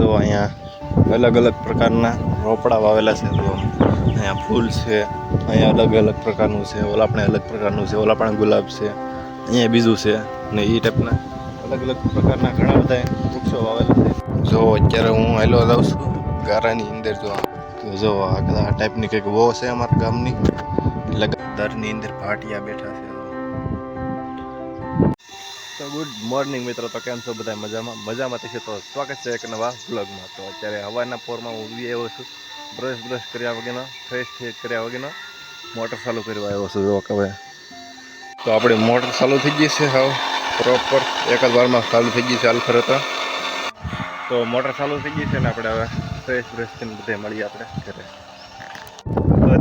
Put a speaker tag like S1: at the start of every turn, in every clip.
S1: જો અહીંયા અલગ અલગ પ્રકારના રોપડા વાવેલા છે, જો અહીંયા ફૂલ છે, અહીંયા અલગ અલગ પ્રકારનું છે, ઓલા પણ અલગ પ્રકારનું છે, ઓલા પણ ગુલાબ છે, અહીંયા બીજું છે, ને એ ટાઈપના અલગ અલગ પ્રકારના ઘણા બધા વૃક્ષો વાવેલા છે. જો અત્યારે હું હેલો જાઉં છું ગારાની અંદર, જો તો જો આ ટાઈપની કંઈક વો છે અમારા ગામની. એટલે દરની અંદર ભાટિયા બેઠા છે. તો ગુડ મોર્નિંગ મિત્રો, તો કેમ છો બધા? મજામાં મજામાં છે તો સ્વાગત છે એક નવા બ્લોગમાં તો અત્યારે હવાના પોરમાં હું ઊભી આવ્યો છું. બ્રશ બ્રશ કર્યા વગરનો ફ્રેશ કર્યા વગરનો મોટર ચાલુ કરવા આવ્યો છું. જો હવે તો આપણી મોટર ચાલુ થઈ ગઈ છે હવે. પ્રોપર એક જ વારમાં ચાલુ થઈ ગઈ છે હાલ ફરે તો મોટર ચાલુ થઈ ગઈ છે ને આપણે હવે ફ્રેશ બ્રશ થઈને બધે મળીએ આપણે ઘરે.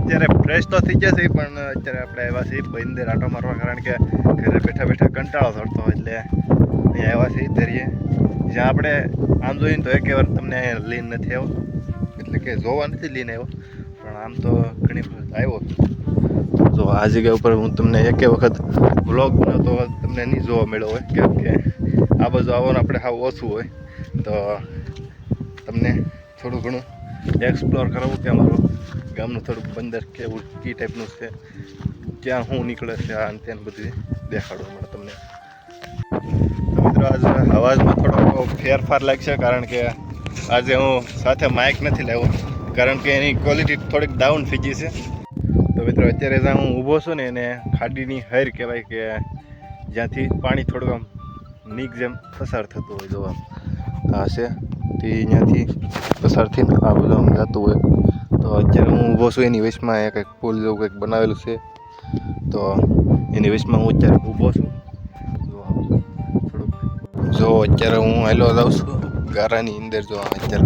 S1: અત્યારે ફ્રેશ તો થઈ જશે, પણ અત્યારે આપણે આવ્યા છીએ બંદર આટો મારવા, કારણ કે ઘરે બેઠા બેઠા કંટાળો થતો એટલે અહીંયા આવ્યા છીએ ધરીએ જ્યાં આપણે આમ જોઈએ ને તો એક વાર તમને લઈને નથી આવ્યો. એટલે કે જોવા નથી લીન આવ્યો, પણ આમ તો ઘણી વખત આવ્યો જો આ જગ્યા ઉપર હું તમને એકે વખત વ્લોગ બનાવતો તો તમને નહીં જોવા મળ્યો હોય, કેમ કે આ બાજુ આવવાનું આપણે સાવ ઓછું હોય. તો તમને થોડું ઘણું એક્સપ્લોર કરાવવું કે અમારું ગામનું થોડુંક બંદર કેવું કી ટાઈપનું છે. ક્યાં શું નીકળે છે આ ત્યાં બધું દેખાડવું મળે તમને. મિત્રો આજે અવાજમાં થોડોક ફેરફાર લાગશે કારણ કે આજે હું સાથે માઇક નથી લાવ્યો. કારણ કે એની ક્વોલિટી થોડીક ડાઉન થઈ ગઈ છે. તો મિત્રો અત્યારે જ્યાં હું ઊભો છું ને એને ખાડીની હૈર કહેવાય કે જ્યાંથી પાણી થોડુંક આમ નીક જેમ પસાર થતું હોય જોવા. આ છે તે અહીંયાથી પસાર થઈને આ બધું જતું હોય. તો અત્યારે હું ઊભો છું, એની વચમાં એક કંઈક પુલ જેવું કંઈક બનાવેલું છે. તો એની વચમાં હું અત્યારે ઊભો છું. જો અત્યારે હું હેલો જાઉં છું ગારાની અંદર. જો, અત્યારે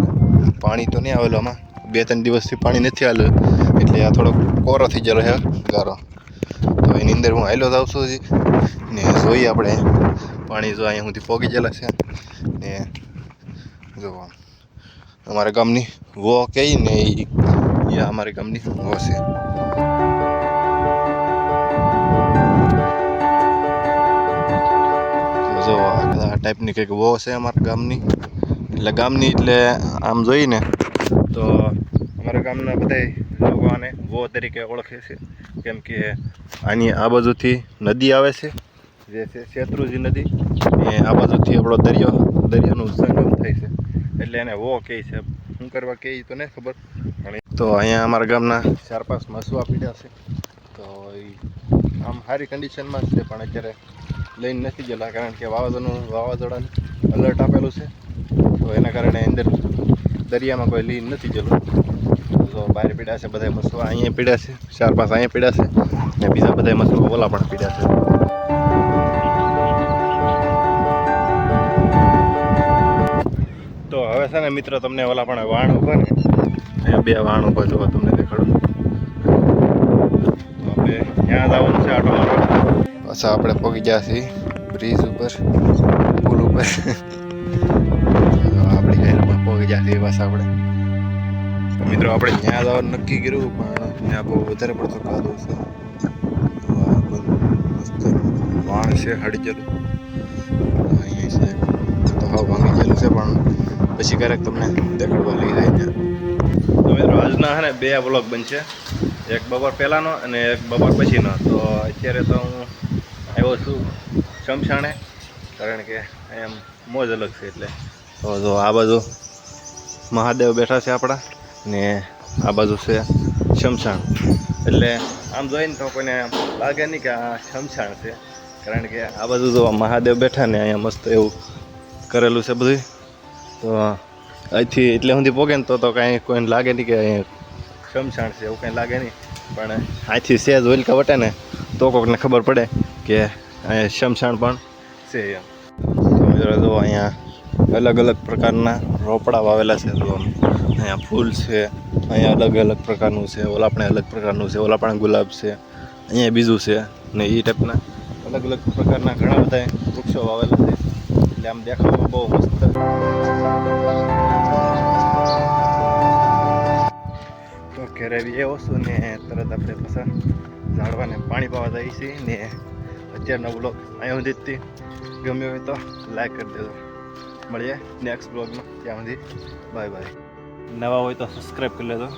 S1: પાણી તો નહીં આવેલું આમાં. બે ત્રણ દિવસથી પાણી નથી આવેલું. એટલે આ થોડોક કોરો થઈ ગયેલો છે ગારો. તો એની અંદર હું હેલો જાઉં છું ને જોઈએ આપણે પાણી જો અહીંયા સુધી પોગી ગયેલા છે. ને જો, અમારા ગામની વો કહી ને એ એ અમારી ગામની વો છે જો આ ટાઈપની કંઈક વો છે અમારા ગામની એટલે ગામની એટલે આમ જોઈને તો અમારા ગામના બધા લોકો આને વો તરીકે ઓળખે છે. કેમ કે આની આ બાજુથી નદી આવે છે. જે છે શેત્રુજી નદી. એ આ બાજુથી આપણો દરિયો, દરિયાનું સંગમ થાય છે. એટલે એને વો કહે છે. શું કરવા કે તો નહીં ખબર. તો અહીંયા અમારા ગામના ચાર પાંચ મસવા પીડ્યા છે. તો આમ સારી કન્ડિશનમાં છે, પણ અત્યારે લઈને નથી ગયેલા, કારણ કે વાવાઝોડું, વાવાઝોડાનું અલર્ટ આપેલું છે. તો એના કારણે અંદર દરિયામાં કોઈ લઈને નથી ગયેલું. તો બહાર પીડ્યા છે બધા મસવા અહીંયા પીડ્યા છે, ચાર પાંચ અહીંયા પીડ્યા છે. ને બીજા બધા મસવા ઓલા પણ પીડ્યા છે. હવે છે ને મિત્રો, તમને ઓલા પણ વાણ ને. અહીંયા બે વાણ ઉપર જોવા તમને દેખાડું. આપણે ત્યાં જવાનું છે આટો મારો પાછા આપણે પગી ગયા છીએ બ્રિજ ઉપર, પુલ ઉપર. આપણી ઘરમાં પગી ગયા છીએ પાછા આપણે. મિત્રો, આપણે ત્યાં જવાનું નક્કી કર્યું, પણ ત્યાં બહુ વધારે પડતો કાદો છે. વાણ છે હડી ગયેલું અહીંયા છે. તો હાવ ભાંગી ગયેલું છે, પણ પછી ક્યારેક તમને દેખાડવા લઈ જાય ત્યાં તો મિત્રો, આજના હે ને બે બ્લોગ બનશે. એક બપોર પહેલાંનો અને એક બપોર પછીનો. તો અત્યારે તો હું આવ્યો છું શમશાણે કારણ કે એમ મોજ અલગ છે એટલે. તો જો આ બાજુ મહાદેવ બેઠા છે આપણા, ને આ બાજુ છે શમશાણ એટલે આમ જોઈને તો કોઈને લાગે નહીં કે આ શમશાણ છે. કારણ કે આ બાજુ જો મહાદેવ બેઠા ને અહીંયા મસ્ત એવું કરેલું છે બધું તો અહીંથી એટલે સુધી પોગે ને તો તો કાંઈ કોઈને લાગે નહીં કે અહીંયા શમશાણ છે, એવું કંઈ લાગે નહીં. પણ અહીંથી સેજ ઓલકા વટે ને તો કોકને ખબર પડે કે અહીંયા શમશાણ પણ છે એમ. તો અહીંયા અલગ અલગ પ્રકારના રોપડા વાવેલા છે. તો અહીંયા ફૂલ છે, અહીંયા અલગ અલગ પ્રકારનું છે, ઓલા આપણે અલગ પ્રકારનું છે, ઓલા પણ ગુલાબ છે, અહીંયા બીજું છે ને એ ટાઈપના અલગ અલગ પ્રકારના ઘણા બધા વૃક્ષો વાવેલા છે. એટલે આમ દેખાવામાં બહુ મસ્ત તો ઘેરે એ વસ્તુ ને તરત આપણે પાછા ઝાડવાને પાણી પાવા જઈએ છીએ ને અત્યારનો બ્લોગ અહીંયા સુધી ગમ્યો હોય તો લાઈક કરી દેજો. મળીએ નેક્સ્ટ બ્લોગમાં ત્યાં સુધી. બાય બાય નવા હોય તો સબસ્ક્રાઈબ કરી લેજો.